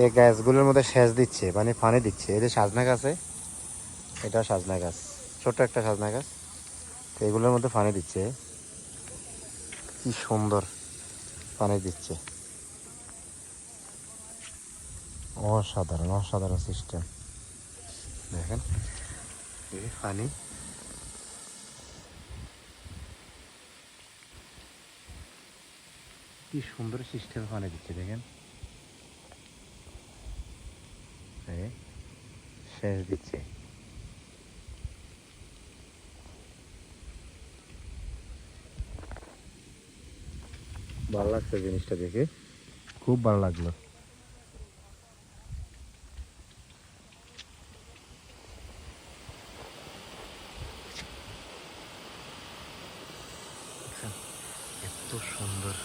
এই গাছগুলোর মধ্যে সেচ দিচ্ছে মানে পানি দিচ্ছে। যে সাজনা গাছে এটা সাজনা গাছ, ছোট্ট একটা সাজনা গাছ। তো এগুলোর মধ্যে পানি দিচ্ছে। কি সুন্দর পানি দিচ্ছে। অসাধারণ অসাধারণ সিস্টেম। দেখেন, এই পানি। কি সুন্দর সিস্টেম পানি দিচ্ছে, দেখেন। এই সেচ দিচ্ছে। ভালো লাগছে জিনিসটা দেখে? খুব ভালো লাগল। এত সুন্দর।